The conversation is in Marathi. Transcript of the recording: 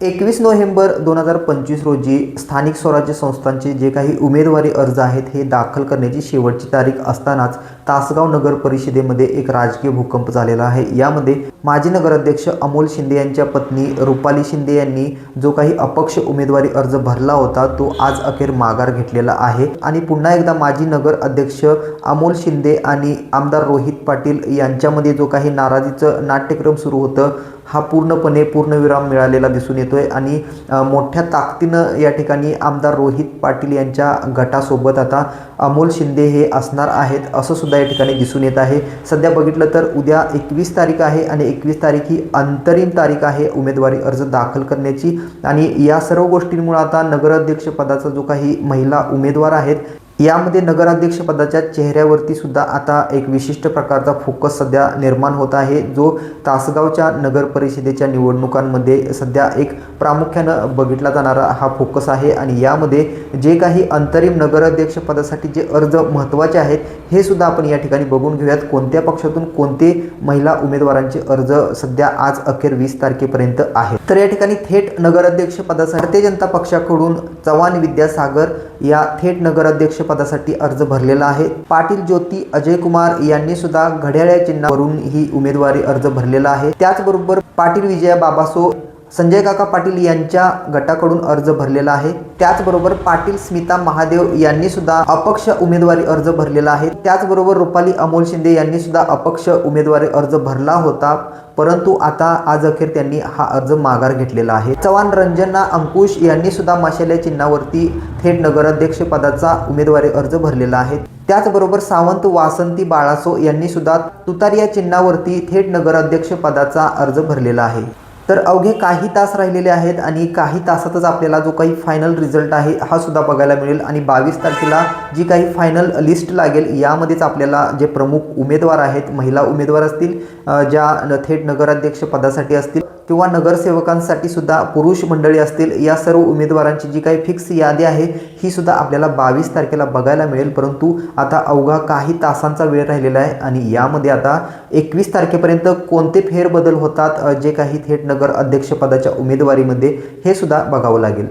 एकवीस नोव्हेंबर दोन हजार पंचवीस रोजी स्थानिक स्वराज्य संस्थांचे जे काही उमेदवारी अर्ज आहेत हे दाखल करण्याची शेवटची तारीख असतानाच तासगाव नगर परिषदेमध्ये एक राजकीय भूकंप झालेला आहे. यामध्ये माजी नगराध्यक्ष अमोल शिंदे यांच्या पत्नी रुपाली शिंदे यांनी जो काही अपक्ष उमेदवारी अर्ज भरला होता तो आज अखेर माघार घेतलेला आहे. आणि पुन्हा एकदा माजी नगर अध्यक्ष अमोल शिंदे आणि आमदार रोहित पाटील यांच्यामध्ये जो काही नाराजीचं नाट्यक्रम सुरू होतं हा पूर्णपणे पूर्णविराम मिळालेला दिसून येतोय. आणि मोठ्या ताकदीनं या ठिकाणी आमदार रोहित पाटील यांच्या गटासोबत आता अमोल शिंदे हे असणार आहेत असं सुद्धा या ठिकाणी दिसून येत आहे. सध्या बघितलं तर उद्या एकवीस तारीख आहे आणि एकवीस तारीख ही अंतरिम तारीख आहे उमेदवारी अर्ज दाखल करण्याची. आणि या सर्व गोष्टींमुळे आता नगराध्यक्षपदाचा जो काही महिला उमेदवार आहेत यामध्ये नगराध्यक्षपदाच्या चेहऱ्यावरती सुद्धा आता एक विशिष्ट प्रकारचा फोकस सध्या निर्माण होत आहे. जो तासगावच्या नगर परिषदेच्या निवडणुकांमध्ये सध्या एक प्रामुख्यानं बघितला जाणारा हा फोकस आहे आणि यामध्ये जे काही अंतरिम नगराध्यक्षपदासाठी जे अर्ज महत्त्वाचे आहेत हे सुद्धा आपण या ठिकाणी बघून घेऊयात. कोणत्या पक्षातून कोणते महिला उमेदवारांचे अर्ज सध्या आज अखेर वीस तारखेपर्यंत आहे तर या ठिकाणी थेट नगराध्यक्ष पदासाठी भारतीय जनता पक्षाकडून चव्हाण विद्यासागर या थेट नगराध्यक्ष पदासाठी अर्ज भरलेला आहे. पाटील ज्योती अजय कुमार यांनी सुद्धा घड्याळ्या चिन्हावरून ही उमेदवारी अर्ज भरलेला आहे. त्याचबरोबर पाटील विजया बाबासो संजय काका पाटील यांच्या गटाकडून अर्ज भरलेला आहे. त्याचबरोबर पाटील स्मिता महादेव यांनी सुद्धा अपक्ष उमेदवारी अर्ज भरलेला आहे. त्याचबरोबर रुपाली अमोल शिंदे यांनी सुद्धा अपक्ष उमेदवारी अर्ज भरला होता. परंतु आता आज अखेर त्यांनी हा अर्ज माघार घेतलेला आहे. चव्हाण रंजना अंकुश यांनी सुद्धा मशाल्या चिन्हावरती थेट नगराध्यक्ष पदाचा उमेदवारी अर्ज भरलेला आहे. त्याचबरोबर सावंत वासंती बाळासो यांनी सुद्धा तुतारिया चिन्हावरती थेट नगराध्यक्ष पदाचा अर्ज भरलेला आहे. तर अवघे काही तास राहिलेले आहेत आणि काही तासातच आपल्याला जो काही फायनल रिझल्ट आहे हा सुद्धा बघायला मिळेल. आणि बावीस तारखेला जी काही फायनल लिस्ट लागेल यामध्येच आपल्याला जे प्रमुख उमेदवार आहेत महिला उमेदवार असतील ज्या न- थेट नगराध्यक्ष पदासाठी असतील किंवा नगरसेवकांसाठी सुद्धा पुरुष मंडळी असतील या सर्व उमेदवारांची जी काही फिक्स यादी आहे ही सुद्धा आपल्याला बावीस तारखेला बघायला मिळेल परंतु आता अवघा काही तासांचा वेळ राहिलेला आहे आणि यामध्ये आता एकवीस तारखेपर्यंत कोणते फेरबदल होतात जे काही थेट नगर अध्यक्षपदाच्या उमेदवारीमध्ये हे सुद्धा बघावं लागेल.